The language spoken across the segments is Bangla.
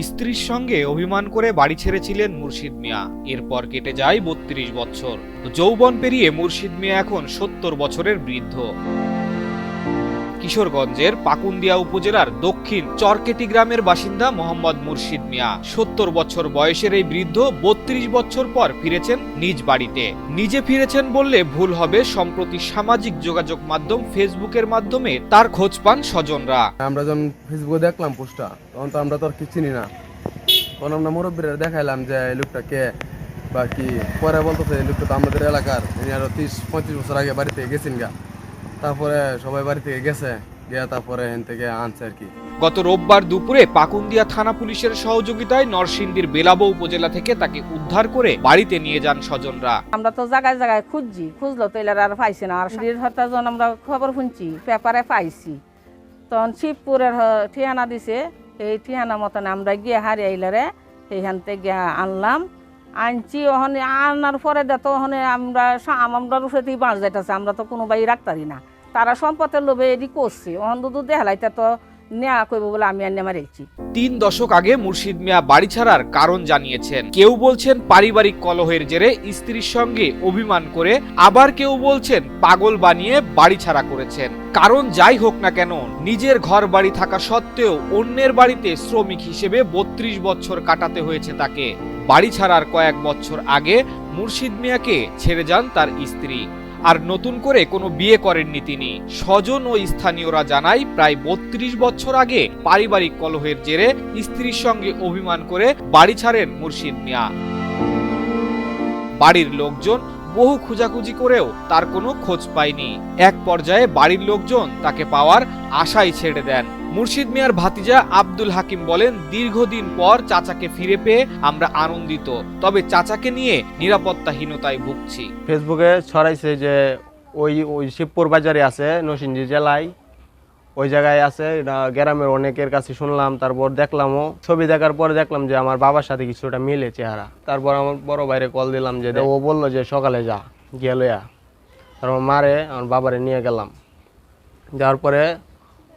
স্ত্রীর সঙ্গে অভিমান করে বাড়ি ছেড়েছিলেন মুর্শিদ মিয়া। এরপর কেটে যায় বত্রিশ বছর। যৌবন পেরিয়ে মুর্শিদ মিয়া এখন সত্তর বছরের বৃদ্ধ। কিশোরগঞ্জের পাকুন্দিয়া উপজেলার দক্ষিণ চরকেটি গ্রামের বাসিন্দা মোহাম্মদ মুর্শিদ মিয়া। সত্তর বছর বয়সের এই বৃদ্ধ বত্রিশ বছর পর ফিরেছেন নিজ বাড়িতে। নিজে ফিরেছেন বললে ভুল হবে সম্প্রতি সামাজিক যোগাযোগ মাধ্যম ফেসবুকের মাধ্যমে তার খোঁজ পান স্বজনরা। আমরা যখন ফেসবুকে দেখলাম পোস্টটা, তখন তো আমরা তো আর কি চিনি না। তখন আমরা মুরব্বীরা দেখাইলাম যে এই লোকটা কে বা কি। পরে বলতেছে এই লোকটা তো আমাদের এলাকার আরও তিরিশ, পঁয়ত্রিশ বছর আগে বাড়িতে গেছেন গা। তারপরে সবাই বাড়ি থেকে গেছে গিয়া তারপরে এখান থেকে আনছে আর কি। গত রোববার দুপুরে পাকুন্দিয়া থানা পুলিশের সহযোগিতায় নরসিংদীর বেলাবো উপজেলা থেকে তাকে উদ্ধার করে বাড়িতে নিয়ে যান স্বজনরা। আমরা তো জায়গায় জায়গায় খুঁজছি খুঁজলো তো এলার আর পাইছি না। আর শরীর হত্যা যখন আমরা খবর শুনছি পেপারে পাইছি তখন শিবপুরের ঠিকানা দিছে এই ঠিকানা মতন আমরা গিয়ে হারিয়ে এলারে সেইখান থেকে গিয়ে আনলাম। আনছি ওখানে আনার পরে দেখো ওখানে আমরা আমরা রুফে থেকে বাঁচ যাইতেছে আমরা তো কোনো বাই রাখতারি না। তারা সম্পদের লোভে এটি করছে। ওখান দুধ দেখালাইতে তো নেওয়া করব বলে আমি আর নেমা রেখছি তিন দশক আগে মুর্শিদ মিয়া বাড়ি ছাড়ার কারণ জানিয়েছেন। কেউ বলছেন পারিবারিক কলহের জেরে স্ত্রীর সঙ্গে অভিমান করে, আবার কেউ বলছেন পাগল বানিয়ে বাড়ি ছাড়া করেছেন। কারণ যাই হোক না কেন, নিজের ঘর বাড়ি থাকা সত্ত্বেও অন্যের বাড়িতে শ্রমিক হিসেবে বত্রিশ বছর কাটাতে হয়েছে তাকে। বাড়ি ছাড়ার কয়েক বছর আগে মুর্শিদ মিয়াকে ছেড়ে যান তার স্ত্রী। আর নতুন করে কোনো বিয়ে করেননি তিনি। স্বজন ও স্থানীয়রা জানায়, প্রায় বত্রিশ বছর আগে পারিবারিক কলহের জেরে স্ত্রীর সঙ্গে অভিমান করে বাড়ি ছাড়েন মুর্শিদ মিয়া। বাড়ির লোকজন বহু খোঁজাখুঁজি করেও তার কোনো খোঁজ পায়নি। এক পর্যায়ে বাড়ির লোকজন তাকে পাওয়ার আশাই ছেড়ে দেন। মুর্শিদ মিয়ার ভাতিজা আব্দুল হাকিম বলেন, দীর্ঘদিন পর চাচাকে ফিরে পেয়ে আমরা আনন্দিত, তবে চাচাকে নিয়ে নিরাপত্তাহীনতায় ভুগছি। ফেসবুকে ছড়াইছে যে ওই ওই শিবপুর বাজারে আছে, নরসিংদী জেলায়। ওই জায়গায় আছে, এটা গ্রামের অনেকের কাছে শুনলাম, তারপর দেখলামও। ছবি দেখার পরে দেখলাম যে আমার বাবার সাথে কিছুটা মিলে চেহারা। তারপর আমার বড় ভাইরে কল দিলাম যে, ও বলল যে সকালে যা, গিয়ে লইয়া। তারপর মারে, আমার বাবারে নিয়ে গেলাম। যাওয়ার পরে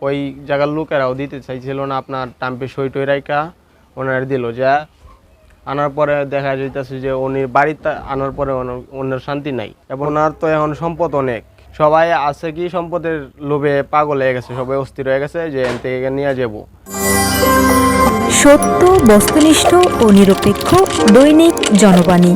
ওই জায়গার লোকেরাও দিতে চাইছিল না, আপনার টাম্পে সই টই রাইকা ওনার দিল যে, আনার পরে দেখা যাইতেছে যে উনি বাড়িতে, আনার পরে ওনার শান্তি নাই। এবং ওনার তো এখন সম্পদ অনেক। সবাই আছে কি সম্পদের লোভে পাগল হয়ে গেছে, সবাই অস্থির হয়ে গেছে, যে এন থেকে নিয়ে যাব। সত্য, বস্তুনিষ্ঠ ও নিরপেক্ষ দৈনিক জনবাণী।